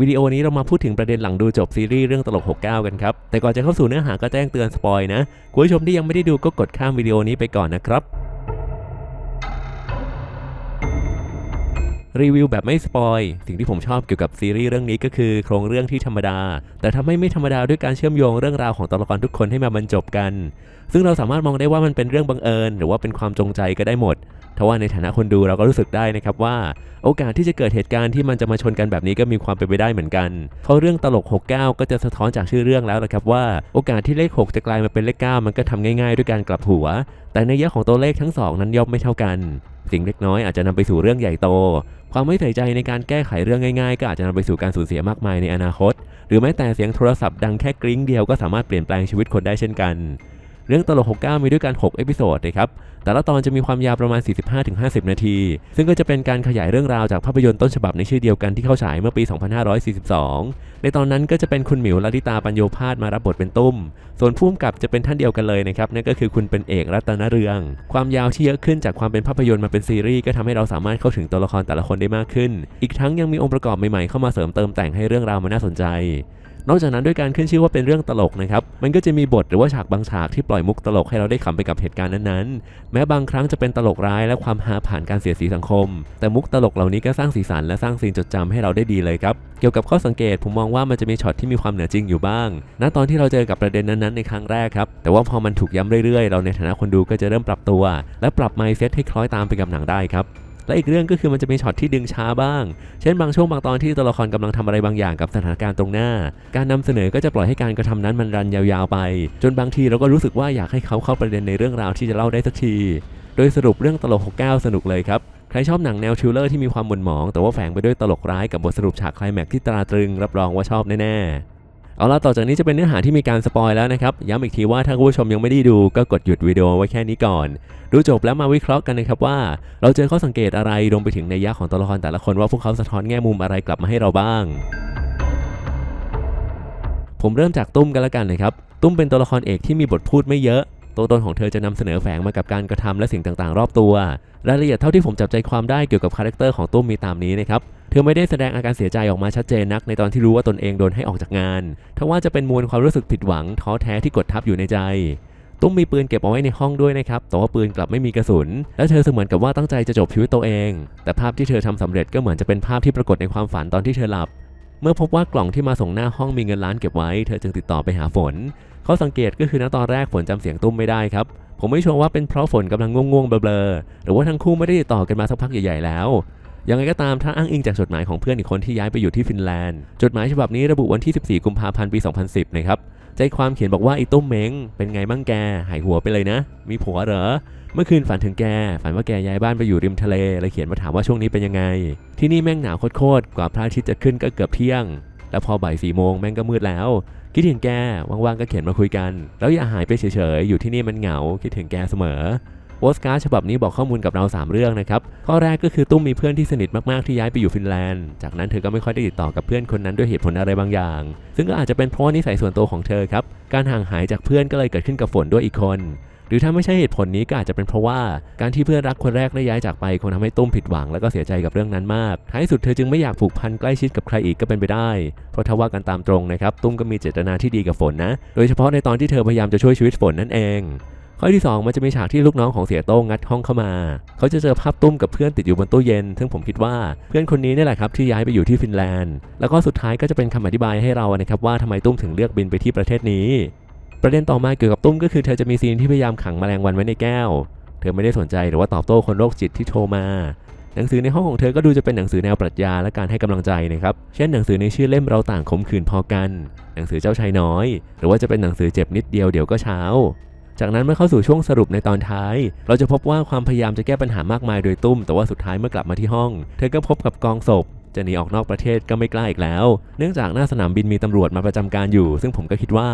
วิดีโอนี้เรามาพูดถึงประเด็นหลังดูจบซีรีส์เรื่องตลก 69 กันครับ แต่ก่อนจะเข้าสู่เนื้อหาก็แจ้งเตือนสปอยนะ คุณผู้ชมที่ยังไม่ได้ดูก็กดข้ามวิดีโอนี้ไปก่อนนะครับ รีวิวแบบไม่สปอยสิ่งที่ผมชอบเกี่ยวกับซีรีส์เรื่องนี้ก็คือโครงเรื่องที่ธรรมดา แต่ทำให้ไม่ธรรมดาด้วยการเชื่อมโยงเรื่องราวของตัวละครทุกคนให้มาบรรจบกัน ซึ่งเราสามารถมองได้ว่ามันเป็นเรื่องบังเอิญ หรือว่าเป็นความจงใจก็ได้หมดทว่าในฐานะคนดูเราก็รู้สึกได้นะครับว่า โอกาสที่จะเกิดเหตุการณ์ที่มันจะมาชนกันแบบนี้ก็มีความเป็นไปได้เหมือนกัน เพราะเรื่องตลก 69 ก็จะสะท้อนจากชื่อเรื่องแล้วนะครับว่า โอกาสที่เลข 6 จะกลายมาเป็นเลข 9 มันก็ทำง่ายๆ ด้วยการกลับหัว แต่ในยะของตัวเลขทั้งสองนั้นย่อมไม่เท่ากัน สิ่งเล็กน้อยอาจจะนำไปสู่เรื่องใหญ่โต ความไม่ใส่ใจในการแก้ไขเรื่องง่ายๆ ก็อาจจะนำไปสู่การสูญเสียมากมายในอนาคต หรือแม้แต่เสียงโทรศัพท์ดังแค่กริ้งเดียวก็สามารถเปลี่ยนแปลงชีวิตคนได้เช่นกัน เรื่องตลก 69 มีด้วยกัน 6 เอพิโซดนะครับ แต่ละตอนจะมีความยาวประมาณ 45-50 นาที ซึ่งก็จะเป็นการขยายเรื่องราวจากภาพยนตร์ต้นฉบับในชื่อเดียวกันที่เข้าฉายเมื่อปี 2542 ในตอนนั้นก็จะเป็นคุณหมิวลลิตาปัญโยพาสมารับบทเป็นตุ้ม ส่วนผู้กำกับจะเป็นท่านเดียวกันเลยนะครับ นั่นก็คือคุณเป็นเอกรัตนเรือง ความยาวที่เยอะขึ้นจากความเป็นภาพยนตร์มาเป็นซีรีส์ก็ทำให้เราสามารถเข้าถึงตัวละครแต่ละคนได้มากขึ้น อีกทั้งยังมีองค์ประกอบใหม่ๆเข้ามาเสริมเติมแต่งให้เรื่องราวมันน่าสนใจ นอกจากนั้นด้วยการขึ้นชื่อว่าเป็นเรื่องตลกนะครับ มันก็จะมีบทหรือว่าฉากบางฉากที่ปล่อยมุกตลกให้เราได้ขำไปกับเหตุการณ์นั้นๆ แม้บางครั้งจะเป็นตลกร้ายและความฮาผ่านการเสียดสีสังคม แต่มุกตลกเหล่านี้ก็สร้างสีสันและสร้างซีนจดจำให้เราได้ดีเลยครับ เกี่ยวกับข้อสังเกตผมมองว่ามันจะมีช็อตที่มีความเหนือจริงอยู่บ้าง ณ ตอนที่เราเจอกับประเด็นนั้นๆในครั้งแรกครับ แต่ว่าพอมันถูกย้ำเรื่อยๆ เราในฐานะคนดูก็จะเริ่มปรับตัว และปรับ mindset ให้คล้อยตามไปกับหนังได้ครับ และอีกเรื่องก็คือมันจะมีช็อตที่ดึงช้าบ้าง เช่นบางช่วงบางตอนที่ตัวละครกำลังทำอะไรบางอย่างกับสถานการณ์ตรงหน้า การนำเสนอก็จะปล่อยให้การกระทำนั้นมันรันยาวๆไป จนบางทีเราก็รู้สึกว่าอยากให้เขาเข้าประเด็นในเรื่องราวที่จะเล่าได้สักที โดยสรุปเรื่องตลก69 สนุกเลยครับใครชอบหนังแนวทริลเลอร์ที่มีความหม่นหมอง แต่ว่าแฝงไปด้วยตลกร้ายกับบทสรุปฉากคลแม็กที่ตราตรึงรับรองว่าชอบแน่ๆ เอาล่ะต่อจากนี้จะเป็นเนื้อหาที่มีการสปอยแล้วนะครับ ย้ำอีกทีว่าถ้าคุณผู้ชมยังไม่ได้ดูก็กดหยุดวิดีโอไว้แค่นี้ก่อน ดูจบแล้วมาวิเคราะห์กันนะครับว่า เราเจอข้อสังเกตอะไรรวมไปถึงในยะของตัวละครแต่ละคนว่าพวกเขาสะท้อนแง่มุมอะไรกลับมาให้เราบ้าง ผมเริ่มจากตุ้มกันละกันนะครับตุ้มเป็นตัวละครเอกที่มีบทพูดไม่เยอะ ตัวตนของเธอจะนำเสนอแฝงมากับการกระทำและสิ่งต่างๆ รอบตัว รายละเอียดเท่าที่ผมจับใจความได้เกี่ยวกับคาแรคเตอร์ของตุ้มมีตามนี้นะครับ เธอไม่ได้แสดงอาการเสียใจออกมาชัดเจนนักในตอนที่รู้ว่าตนเองโดนให้ออกจากงาน ทว่าจะเป็นมวลความรู้สึกผิดหวังท้อแท้ที่กดทับอยู่ในใจ ตุ้มมีปืนเก็บเอาไว้ในห้องด้วยนะครับ แต่ว่าปืนกลับไม่มีกระสุน และเธอเสมือนกับว่าตั้งใจจะจบชีวิตตัวเอง แต่ภาพที่เธอทำสำเร็จก็เหมือนจะเป็นภาพที่ปรากฏในความฝันตอนที่เธอหลับ เมื่อพบว่ากล่องที่มาส่งหน้าห้องมีเงินล้านเก็บไว้ เธอจึงติดต่อไปหาฝน เขาสังเกตก็คือณตอนแรกฝนจำเสียงตุ้มไม่ได้ครับ ผมไม่ชัวร์ว่าเป็นเพราะฝนกำลังง่วงๆเบลอๆหรือว่าทั้งคู่ไม่ได้ติดต่อกันมาสักพักใหญ่ๆแล้วยังไงก็ตามถ้าอ้างอิงจากจดหมายของเพื่อนอีกคนที่ย้ายไปอยู่ที่ฟินแลนด์ จดหมายฉบับนี้ระบุวันที่ 14 กุมภาพันธ์ ปี 2010 นะครับ ใจความเขียนบอกว่าไอ้ตุ้มเม้งเป็นไงบ้างแก หายหัวไปเลยนะ มีผัวเหรอ เมื่อคืนฝันถึงแก ฝันว่าแกย้ายบ้านไปอยู่ริมทะเลเลยเขียนมาถามว่าช่วงนี้เป็นยังไง ที่นี่แม่งหนาวโคตรๆกว่าพระอาทิตย์จะขึ้นก็เกือบเที่ยง แล้วพอบ่ายสี่โมงแม่งก็มืดแล้ว คิดถึงแกว่างๆก็เขียนมาคุยกัน แล้วอย่าหายไปเฉยๆอยู่ที่นี่มันเหงาคิดถึงแกเสมอ โปสการ์ดฉบับนี้บอกข้อมูลกับเรา 3 เรื่องนะครับ ข้อแรกก็คือตุ้มมีเพื่อนที่สนิทมากๆที่ย้ายไปอยู่ฟินแลนด์ จากนั้นเธอก็ไม่ค่อยได้ติดต่อกับเพื่อนคนนั้นด้วยเหตุผลอะไรบางอย่าง ซึ่งก็อาจจะเป็นเพราะนิสัยส่วนตัวของเธอครับ การห่างหายจากเพื่อนก็เลยเกิดขึ้นกับฝนด้วยอีกคน หรือถ้าไม่ใช่เหตุผลนี้ก็อาจจะเป็นเพราะว่าการที่เพื่อนรักคนแรกได้ย้ายจากไปคงทำให้ตุ้มผิดหวังแล้วก็เสียใจกับเรื่องนั้นมาก ท้ายสุดเธอจึงไม่อยากผูกพันใกล้ชิดกับใครอีกก็เป็นไปได้ เพราะถ้าว่ากันตามตรงนะครับตุ้มก็มีเจตนาที่ดีกับฝนนะ โดยเฉพาะในตอนที่เธอพยายามจะช่วยชีวิตฝนนั่นเอง ข้อที่ 2 มันจะมีฉากที่ลูกน้องของเสียโต้งงัดห้องเข้ามา เขาจะเจอภาพตุ้มกับเพื่อนติดอยู่บนตู้เย็น ซึ่งผมคิดว่าเพื่อนคนนี้นี่แหละครับที่ย้ายไปอยู่ที่ฟินแลนด์ แล้วก็สุดท้ายก็จะเป็นคำอธิบายให้เรานะครับว่าทำไมตุ้มถึงเลือกบินไปที่ประเทศนี้ ประเด็นต่อมาเกี่ยวกับตุ้มก็คือเธอจะมีซีนที่พยายามขังแมลงวันไว้ในแก้ว เธอไม่ได้สนใจหรือว่าตอบโต้คนโรคจิตที่โทรมาหนังสือในห้องของเธอก็ดูจะเป็นหนังสือแนวปรัชญาและการให้กำลังใจนะครับ เช่นหนังสือในชื่อเล่มเราต่างขมขื่นพอกัน หนังสือเจ้าชายน้อย หรือว่าจะเป็นหนังสือเจ็บนิดเดียวเดี๋ยวก็เช้า จากนั้นเมื่อเข้าสู่ช่วงสรุปในตอนท้าย เราจะพบว่าความพยายามจะแก้ปัญหามากมายโดยตุ้ม แต่ว่าสุดท้ายเมื่อกลับมาที่ห้อง เธอก็พบกับกองศพจะหนีออกนอกประเทศก็ไม่กล้าอีกแล้ว เนื่องจากหน้าสนามบินมีตำรวจมาประจำการอยู่ ซึ่งผมก็คิดว่า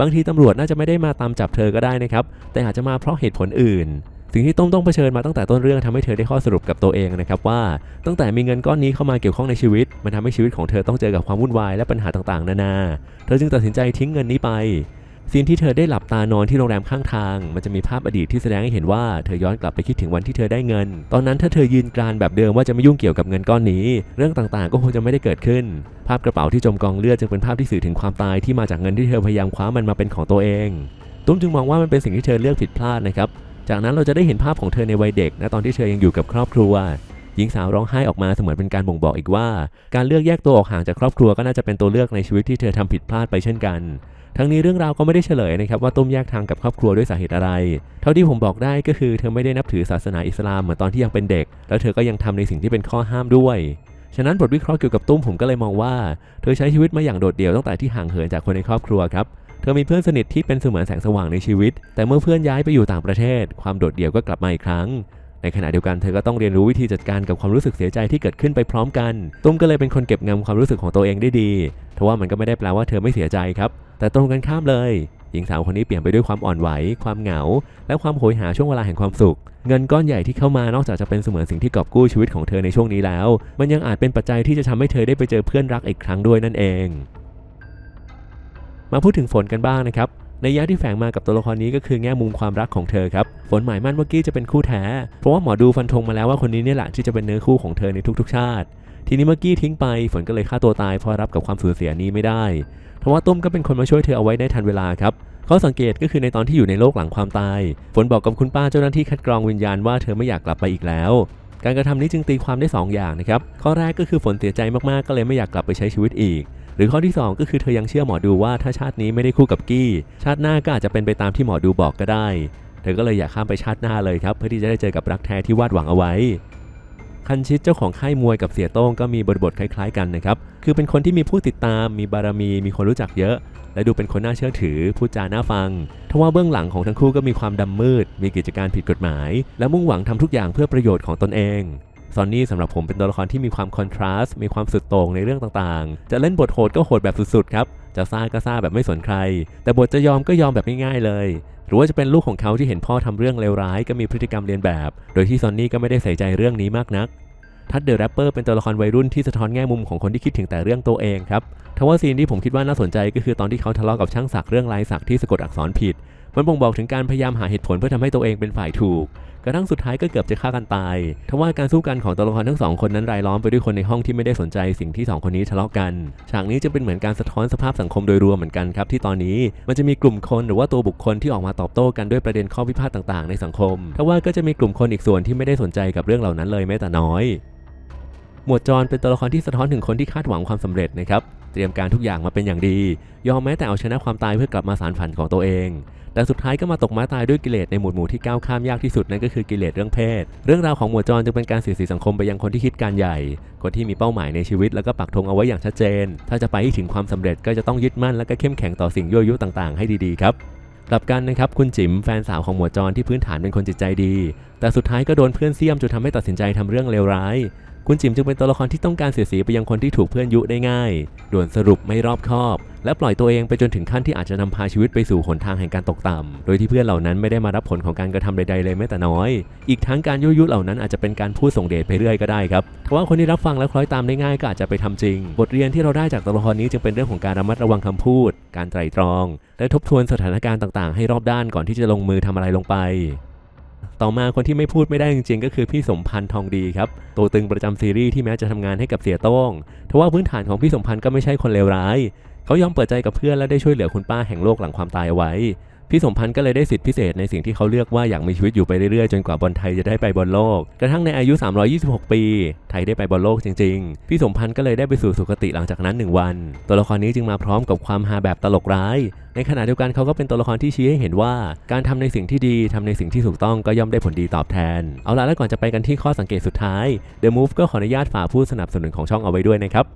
บางทีตำรวจน่าจะไม่ได้มาตามจับเธอก็ได้นะครับ แต่อาจจะมาเพราะเหตุผลอื่น สิ่งที่ตุ้มต้องเผชิญมาตั้งแต่ต้นเรื่องทำให้เธอได้ข้อสรุปกับตัวเองนะครับว่า ตั้งแต่มีเงินก้อนนี้เข้ามาเกี่ยวข้องในชีวิต มันทำให้ชีวิตของเธอต้องเจอกับความวุ่นวายและปัญหาต่างๆ นานา เธอจึงตัดสินใจทิ้งเงินนี้ไป ซีนที่เธอได้หลับตานอนที่โรงแรมข้างทาง มันจะมีภาพอดีตที่แสดงให้เห็นว่าเธอย้อนกลับไปคิดถึงวันที่เธอได้เงิน ตอนนั้นถ้าเธอยืนกรานแบบเดิมว่าจะไม่ยุ่งเกี่ยวกับเงินก้อนนี้ เรื่องต่างๆ ก็คงจะไม่ได้เกิดขึ้น ภาพกระเป๋าที่จมกองเลือดจึงเป็นภาพที่สื่อถึงความตายที่มาจากเงินที่เธอพยายามคว้ามันมาเป็นของตัวเอง ตุ้มจึงมองว่ามันเป็นสิ่งที่เธอเลือกผิดพลาดนะครับ จากนั้นเราจะได้เห็นภาพของเธอในวัยเด็กนะตอนที่เธอยังอยู่กับครอบครัวหญิงสาวร้องไห้ออกมาเสมือนเป็นการบ่งบอกอีกว่า การเลือกแยกตัวออกห่างจากครอบครัวก็น่าจะเป็นตัวเลือกในชีวิตที่เธอทำผิดพลาดไปเช่นกัน ทั้งนี้เรื่องราวก็ไม่ได้เฉลยนะครับว่าตุ้มแยกทางกับครอบครัวด้วยสาเหตุอะไร เท่าที่ผมบอกได้ก็คือเธอไม่ได้นับถือศาสนาอิสลามเหมือนตอนที่ยังเป็นเด็ก แล้วเธอก็ยังทำในสิ่งที่เป็นข้อห้ามด้วย ฉะนั้นบทวิเคราะห์เกี่ยวกับตุ้มผมก็เลยมองว่า เธอใช้ชีวิตมาอย่างโดดเดี่ยวตั้งแต่ที่ห่างเหินจากคนในครอบครัวครับเธอมีเพื่อนสนิทที่เป็นเสมือนแสงสว่างในชีวิต แต่เมื่อเพื่อนย้ายไปอยู่ต่างประเทศ ความโดดเดี่ยวก็กลับมาอีกครั้ง ในขณะเดียวกันเธอก็ต้องเรียนรู้วิธีจัดการกับความรู้สึกเสียใจที่เกิดขึ้นไปพร้อมกัน ตุ้มก็เลยเป็นคนเก็บงำความรู้สึกของตัวเองได้ดีทว่ามันก็ไม่ได้แปลว่าเธอไม่เสียใจครับ แต่ตรงกันข้ามเลย หญิงสาวคนนี้เปลี่ยนไปด้วยความอ่อนไหว ความเหงา และความโหยหาช่วงเวลาแห่งความสุข เงินก้อนใหญ่ที่เข้ามานอกจากจะเป็นเสมือนสิ่งที่กอบกู้ชีวิตของเธอในช่วงนี้แล้ว มันยังอาจเป็นปัจจัยที่จะทำให้เธอได้ไปเจอเพื่อนรักอีกครั้งด้วยนั่นเอง มาพูดถึงฝนกันบ้างนะครับ ในยะที่แฝงมากับตัวละครนี้ก็คือแง่มุมความรักของเธอครับ ฝนหมายมั่นว่ากี้จะเป็นคู่แท้ เพราะว่าหมอดูฟันธงมาแล้วว่าคนนี้เนี่ยแหละที่จะเป็นเนื้อคู่ของเธอในทุกๆ ชาติ ทีนี้เมื่อกี้ทิ้งไป ฝนก็เลยฆ่าตัวตายเพราะรับกับความสูญเสียนี้ไม่ได้เพราะว่าตุ้มก็เป็นคนมาช่วยเธอเอาไว้ได้ทันเวลาครับข้อสังเกตก็คือในตอนที่อยู่ในโลกหลังความตาย ฝนบอกกับคุณป้าเจ้าหน้าที่คัดกรองวิญญาณว่าเธอไม่อยากกลับไปอีกแล้วการกระทำนี้จึงตีความได้ 2 อย่างนะครับ ข้อแรกก็คือฝนเสียใจมากๆ ก็เลยไม่อยากกลับไปใช้ชีวิตอีก หรือข้อที่ 2 ก็คือเธอยังเชื่อหมอดูว่าถ้าชาตินี้ไม่ได้คู่กับกี้ ชาติหน้าก็อาจจะเป็นไปตามที่หมอดูบอกก็ได้ เธอก็เลยอยากข้ามไปชาติหน้าเลยครับ เพื่อที่จะได้เจอกับรักแท้ที่วาดหวังเอาไว้คันชิตเจ้าของค่ายมวยกับเสียโต้งก็มีบทบทคล้ายๆกันนะครับ คือเป็นคนที่มีผู้ติดตาม มีบารมี มีคนรู้จักเยอะ และดูเป็นคนน่าเชื่อถือ พูดจาน่าฟัง ทว่าเบื้องหลังของทั้งคู่ก็มีความดำมืด มีกิจการผิดกฎหมาย และมุ่งหวังทำทุกอย่างเพื่อประโยชน์ของตนเอง ซอนนี่สำหรับผมเป็นตัวละครที่มีความคอนทราสต์มีความสุดโต่งในเรื่องต่างๆ จะเล่นบทโหดก็โหดแบบสุดๆครับจะซ่าก็ซ่าแบบไม่สนใคร แต่บทจะยอมก็ยอมแบบง่ายๆเลย หรือว่าจะเป็นลูกของเขาที่เห็นพ่อทำเรื่องเลวร้ายก็มีพฤติกรรมเรียนแบบ โดยที่ซอนนี่ก็ไม่ได้ใส่ใจเรื่องนี้มากนัก ทัดเดอะแรปเปอร์เป็นตัวละครวัยรุ่นที่สะท้อนแง่มุมของคนที่คิดถึงแต่เรื่องตัวเองครับทว่าซีนที่ผมคิดว่าน่าสนใจก็คือตอนที่เขาทะเลาะกับช่างสักเรื่องลายสักที่สะกดอักษรผิด มันบ่งบอกถึงการพยายามหาเหตุผลเพื่อทำให้ตัวเองเป็นฝ่ายถูก กระทั่งสุดท้ายก็เกือบจะฆ่ากันตายทว่าการสู้กันของตัวละครทั้งสองคนนั้นรายล้อมไปด้วยคนในห้องที่ไม่ได้สนใจสิ่งที่สองคนนี้ทะเลาะกัน ฉากนี้จะเป็นเหมือนการสะท้อนสภาพสังคมโดยรวมเหมือนกันครับที่ตอนนี้มันจะมีกลุ่มคนหรือว่าตัวบุคคลที่ออกมาตอบโต้กันด้วยประเด็นข้อพิพาทต่างๆ ในสังคมทว่าก็จะมีกลุ่มคนอีกส่วนที่ไม่ได้สนใจกับเรื่องเหล่านั้นเลยแม้แต่น้อย หมวดจรเป็นตัวละครที่สะท้อนถึงคนที่คาดหวังความสำเร็จนะครับ เตรียมการทุกอย่างมาเป็นอย่างดี ยอมแม้แต่เอาชนะความตายเพื่อกลับมาสารฝันของตัวเอง แต่สุดท้ายก็มาตกม้าตายด้วยกิเลสในหมวดหมู่ที่ก้าวข้ามยากที่สุดนั่นก็คือกิเลสเรื่องเพศ เรื่องราวของหมวดจรจึงเป็นการสียดสีสังคมไปยังคนที่คิดการใหญ่ คนที่มีเป้าหมายในชีวิตแล้วก็ปักธงเอาไว้อย่างชัดเจน ถ้าจะไปให้ถึงความสำเร็จก็จะต้องยึดมั่นและก็เข้มแข็งต่อสิ่งยั่วยุต่างๆ ให้ดีๆครับกลับกันนะครับคุณจิ๋มแฟนสาวของหมวดจรที่พื้นฐานเป็นคนจิตใจดี แต่สุดท้ายก็โดนเพื่อนเสี้ยมจนทำให้ตัดสินใจทำเรื่องเลวร้าย คุณจิ๋มจึงเป็นตัวละครที่ต้องการเสียสีไปยังคนที่ถูกเพื่อนยุได้ง่ายด่วนสรุปไม่รอบคอบ และปล่อยตัวเองไปจนถึงขั้นที่อาจจะนำพาชีวิตไปสู่หนทางแห่งการตกต่ำ โดยที่เพื่อนเหล่านั้นไม่ได้มารับผลของการกระทำใดๆเลยแม้แต่น้อย อีกทั้งการยุยยุเหล่านั้นอาจจะเป็นการพูดส่งเดชไปเรื่อยก็ได้ครับเพราะว่าคนที่รับฟังและคล้อยตามได้ง่ายก็อาจจะไปทำจริง บทเรียนที่เราได้จากตัวละครนี้จึงเป็นเรื่องของการระมัดระวังคำพูด การไตร่ตรอง และทบทวนสถานการณ์ต่างๆ ให้รอบด้านก่อนที่จะลงมือทำอะไรลงไป ต่อมาคนที่ไม่พูดไม่ได้จริงๆ ก็คือพี่สมพันธ์ทองดีครับ ตัวตึงประจำซีรีส์ที่แม้จะทำงานให้กับเสียโต้งทว่าพื้นฐานของพี่สมพันธ์ก็ไม่ใช่คนเลวร้าย เขายอมเปิดใจกับเพื่อนและได้ช่วยเหลือคุณป้าแห่งโลกหลังความตายไว้ พี่สมพันธ์ก็เลยได้สิทธิพิเศษในสิ่งที่เขาเลือกว่าอยากมีชีวิตอยู่ไปเรื่อยๆ จนกว่าบอลไทยจะได้ไปบอลโลก กระทั่งในอายุ 326 ปี ไทยได้ไปบอลโลกจริงๆ พี่สมพันธ์ก็เลยได้ไปสู่สุคติหลังจากนั้น 1 วัน ตัวละครนี้จึงมาพร้อมกับความฮาแบบตลกร้าย ในขณะเดียวกันเขาก็เป็นตัวละครที่ชี้ให้เห็นว่า การทำในสิ่งที่ดีทำในสิ่งที่ถูกต้องก็ย่อมได้ผลดีตอบแทน เอาล่ะแล้วก่อนจะไปกันที่ข้อสังเกตสุดท้าย The Move ก็ขออนุญาตฝากผู้สนับสนุนของช่องเอาไว้ด้วยนะครับ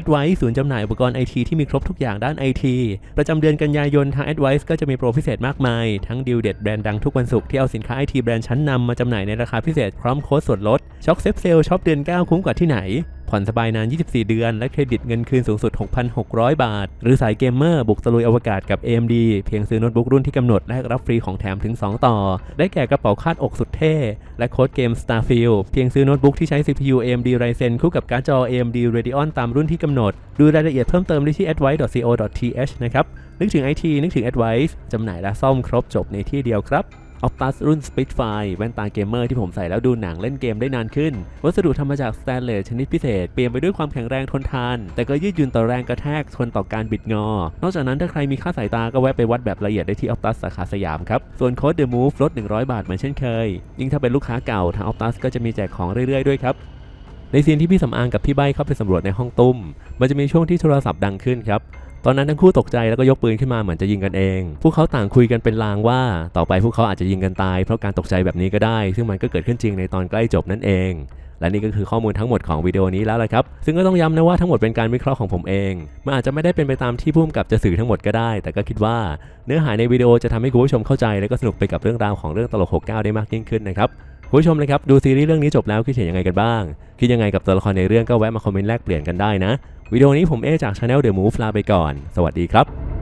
Advice ศูนย์จำหน่ายอุปกรณ์ไอทีที่มีครบทุกอย่างด้านไอทีประจำเดือนกันยายนทาง Advice ก็จะมีโปรพิเศษมากมาย ทั้งดีลเด็ดแบรนด์ดังทุกวันศุกร์ที่เอาสินค้าไอทีแบรนด์ชั้นนำมาจำหน่ายในราคาพิเศษพร้อมโค้ดส่วนลดช็อคเซฟเซลช็อปเดือน 9 คุ้มกว่าที่ไหน ผ่อนสบายนาน 24 เดือน และเครดิตเงินคืนสูงสุด 6,600 บาท หรือสายเกมเมอร์บุกตะลุยอวกาศกับ AMD เพียงซื้อโน้ตบุ๊กรุ่นที่กำหนดและรับฟรีของแถมถึง 2 ต่อ ได้แก่กระเป๋าคาดอกสุดเท่ และโค้ดเกม Starfield เพียงซื้อโน้ตบุ๊กที่ใช้ CPU AMD Ryzen คู่กับการ์ดจอ AMD Radeon ตามรุ่นที่กำหนด ดูรายละเอียดเพิ่มเติมได้ที่ advice.co.th นะครับนึกถึง IT นึกถึง Advice จำหน่ายและซ่อมครบจบในที่เดียวครับ Optus รุ่น Spitfire แว่นตาเกมเมอร์ที่ผมใส่แล้วดูหนังเล่นเกมได้นานขึ้น วัสดุทำมาจากสแตนเลสชนิดพิเศษ เปลี่ยนไปด้วยความแข็งแรงทนทาน แต่ก็ยืดหยุ่นต่อแรงกระแทกทนต่อการบิดงอ นอกจากนั้นถ้าใครมีค่าสายตาก็แวะไปวัดแบบละเอียดได้ที่ Optus สาขาสยามครับ ส่วนโค้ด The Move ลด 100 บาทเหมือนเช่นเคย ยิ่งถ้าเป็นลูกค้าเก่าทาง Optus ก็จะมีแจกของเรื่อยๆด้วยครับในซีนที่พี่สำอางกับพี่ใบเข้าไปสำรวจในห้องตุ้ม มันจะมีช่วงที่โทรศัพท์ดังขึ้นครับ ตอนนั้นทั้งคู่ตกใจแล้วก็ยกปืนขึ้นมาเหมือนจะยิงกันเอง พวกเขาต่างคุยกันเป็นลางว่า ต่อไปพวกเขาอาจจะยิงกันตายเพราะการตกใจแบบนี้ก็ได้ ซึ่งมันก็เกิดขึ้นจริงในตอนใกล้จบนั่นเองและนี่ก็คือข้อมูลทั้งหมดของวิดีโอนี้แล้วละครับ ซึ่งก็ต้องย้ำนะว่าทั้งหมดเป็นการวิเคราะห์ของผมเอง มันอาจจะไม่ได้เป็นไปตามที่ผู้กำกับจะสื่อทั้งหมดก็ได้ แต่ก็คิดว่าเนื้อหาในวิดีโอจะทำให้คุณผู้ชมเข้าใจ และก็สนุกไปกับเรื่องราวของเรื่องตลก 69 ได้มากยิ่งขึ้นนะครับ คุณผู้ชมเลยครับดูซีรีส์เรื่องนี้จบแล้วคิดเห็นยังไงกันบ้าง คิดยังไงกับตัวละครในเรื่องก็แวะมาคอมเมนต์แลกเปลี่ยนกันได้นะ วิดีโอนี้ผมเอจากช anel The Move ลาไปก่อน สวัสดีครับ